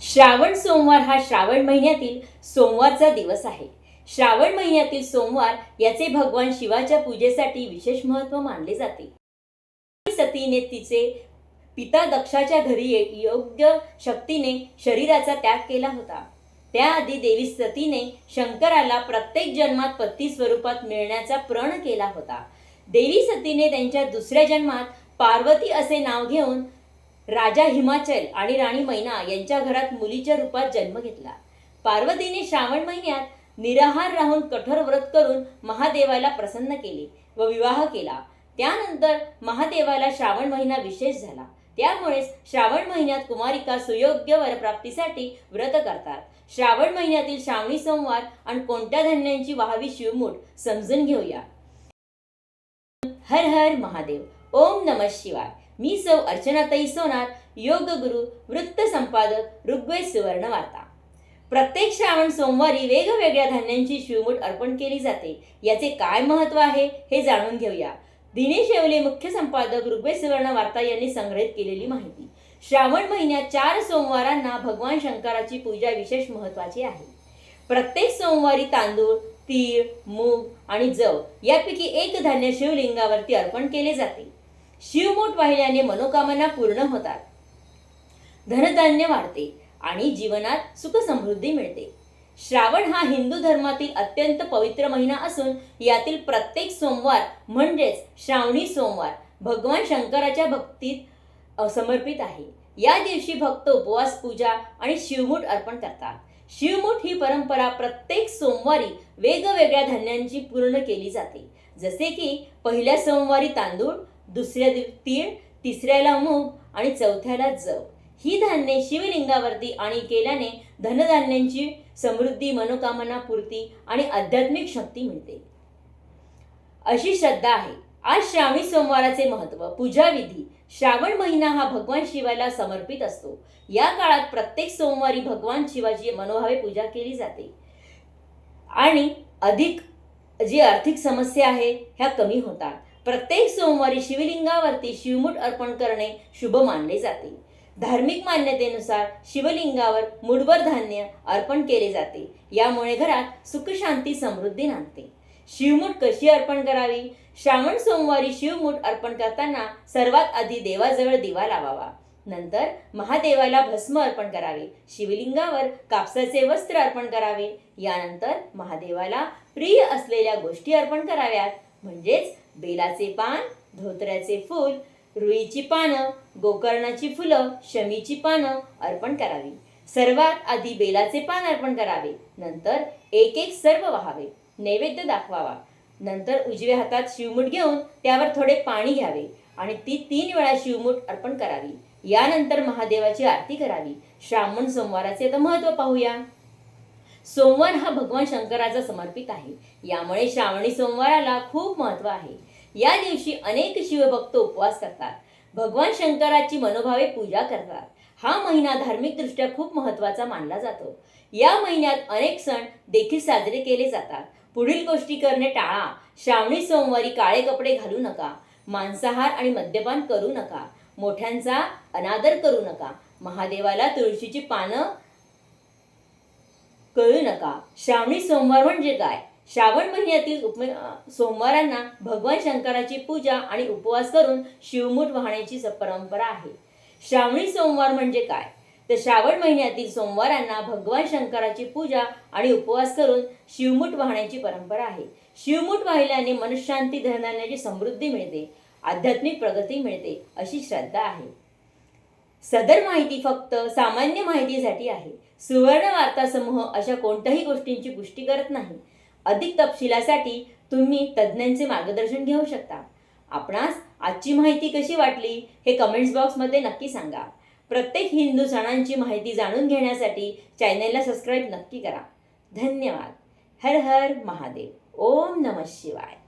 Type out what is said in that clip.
श्रावण सोमवार हा श्रावण महिन्यातील सोमवारचा दिवस आहे. श्रावण महिन्यातील सोमवार याचे भगवान शिवाच्या पूजेसाठी विशेष महत्त्व मानले जाते. सतीने तिचे पिता दक्षाच्या घरी योग्य शक्तीने शरीराचा त्याग केला होता. त्याआधी देवी सतीने शंकराला प्रत्येक जन्मात पती स्वरूपात मिळण्याचा प्रण केला होता. देवी सतीने त्यांच्या दुसऱ्या जन्मात पार्वती असे नाव घेऊन राजा हिमाचल आणि राणी मैना यांच्या घरात मुलीच्या रूपात जन्म घेतला. पार्वतीने श्रावण महिन्यात निराहार राहून कठोर व्रत करून महादेवाला प्रसन्न केले व विवाह केला. त्यानंतर महादेवाला श्रावण महिना विशेष झाला. त्यामुळेच श्रावण महिन्यात कुमारिका सुयोग्य वरप्राप्तीसाठी व्रत करतात. श्रावण महिन्यातील श्रावणी सोमवार आणि कोणत्या धान्यांची व्हावी शिवमूठ समजून घेऊया. हर हर महादेव. ओम नम शिवाय. मी सौ अर्चनाताई सोनार योग गुरु वृत्त संपादक ऋग्वेद सुवर्ण वार्ता. प्रत्येक श्रावण सोमवारी वेगवेगळ्या धान्यांची शिवमूठ अर्पण केली जाते. याचे काय महत्त्व आहे हे जाणून घेऊया. दिनेश येवले मुख्य संपादक ऋग्वेद सुवर्ण वार्ता यांनी संग्रहित केलेली माहिती. श्रावण महिन्यात चार सोमवारांना भगवान शंकराची पूजा विशेष महत्त्वाची आहे. प्रत्येक सोमवारी तांदूळ तीळ मूग आणि जव यापैकी एक धान्य शिवलिंगावरती अर्पण केले जाते. शिवमूठ वाहिल्याने मनोकामना पूर्ण होतात. धनधान्य वाढते आणि जीवनात सुखसमृद्धी मिळते. श्रावण हा हिंदू धर्मातील अत्यंत पवित्र महिना असून यातील प्रत्येक सोमवार म्हणजेच श्रावणी सोमवार भगवान शंकराच्या भक्तीत समर्पित आहे. या दिवशी भक्त उपवास पूजा आणि शिवमूठ अर्पण करतात. शिवमूठ ही परंपरा प्रत्येक सोमवारी वेगवेगळ्या धान्यांची पूर्ण केली जाते. जसे की पहिल्या सोमवारी तांदूळ दुसऱ्या दिव तीळ तिसऱ्याला मूग आणि चौथ्याला जव. ही धान्ये शिवलिंगावरती आणि केल्याने धनधान्यांची समृद्धी मनोकामना पूर्ती आणि आध्यात्मिक शक्ती मिळते. अशी श्रद्धा आहे. आज श्रावणी सोमवाराचे महत्त्व पूजाविधी श्रावण महिना हा भगवान शिवाला समर्पित असतो. या काळात प्रत्येक सोमवारी भगवान शिवाची मनोभावे पूजा केली जाते. आणि अधिक जी आर्थिक समस्या आहे ह्या कमी होतात. प्रत्येक सोमवारी शिवलिंगावरती शिवमूठ अर्पण करणे शुभ मानले जाते. धार्मिक मान्यतेनुसार शिवलिंगावर मुठभर धान्य अर्पण केले जाते. यामुळे घरात सुखशांती समृद्धी नांदते. शिवमूठ कशी अर्पण करावी? श्रावण सोमवारी शिवमूठ अर्पण करताना सर्वात आधी देवाजवळ दिवा लावावा. नंतर महादेवाला भस्म अर्पण करावे. शिवलिंगावर कापसाचे वस्त्र अर्पण करावे. यानंतर महादेवाला प्रिय असलेल्या गोष्टी अर्पण कराव्यात. म्हणजेच बेलाचे पान धोत्र्याचे फूल रुईची पानं गोकर्णाची फुलं शमीची पानं अर्पण करावी. सर्वात आधी बेलाचे पान अर्पण करावे. नंतर एक एक सर्व वाहावे. नैवेद्य दाखवावा. नंतर उजव्या हातात शिवमूठ घेऊन त्यावर थोडे पाणी घ्यावे आणि ती तीन वेळा शिवमूठ अर्पण करावी. यानंतर महादेवाची आरती करावी. श्रावण सोमवाराचे आता महत्त्व पाहूया. सोमवार हा भगवान शंकराचा समर्पित आहे. यामुळे श्रावणी सोमवाराला खूप महत्त्व आहे. या दिवशी अनेक शिवभक्त उपवास करतात. भगवान शंकराची मनोभावे पूजा करतात. हा महिना धार्मिकदृष्ट्या खूप महत्त्वाचा मानला जातो. या महिन्यात अनेक सण देखील साजरे केले जातात. पुढील गोष्टी करणे टाळा. श्रावणी सोमवारी काळे कपडे घालू नका. मांसाहार आणि मद्यपान करू नका. मोठ्यांचा अनादर करू नका. महादेवाला तुळशीची पानं कळू नका. श्रावणी सोमवार म्हणजे काय? श्रावण महिन्यातील उप सोमवारांना भगवान शंकराची पूजा आणि उपवास करून शिवमूठ वाहण्याची परंपरा आहे. श्रावणी सोमवार म्हणजे काय? तर श्रावण महिन्यातील सोमवारांना भगवान शंकराची पूजा आणि उपवास करून शिवमूठ वाहण्याची परंपरा आहे. शिवमूठ वाहिल्याने मनशांती धनधान्याची समृद्धी मिळते. आध्यात्मिक प्रगती मिळते अशी श्रद्धा आहे. सदर माहिती फक्त सामान्य माहितीसाठी आहे. सुवर्ण वार्ता समूह अशा कोणत्याही गोष्टींची पुष्टी करत नाही. अधिक तपशिलासाठी तुम्ही तज्ज्ञांचे मार्गदर्शन घेऊ शकता. आपणास आजची माहिती कशी वाटली हे कमेंट्स बॉक्समध्ये नक्की सांगा. प्रत्येक हिंदू सणांची माहिती जाणून घेण्यासाठी चॅनेलला सबस्क्राईब नक्की करा. धन्यवाद. हर हर महादेव. ओम नम शिवाय.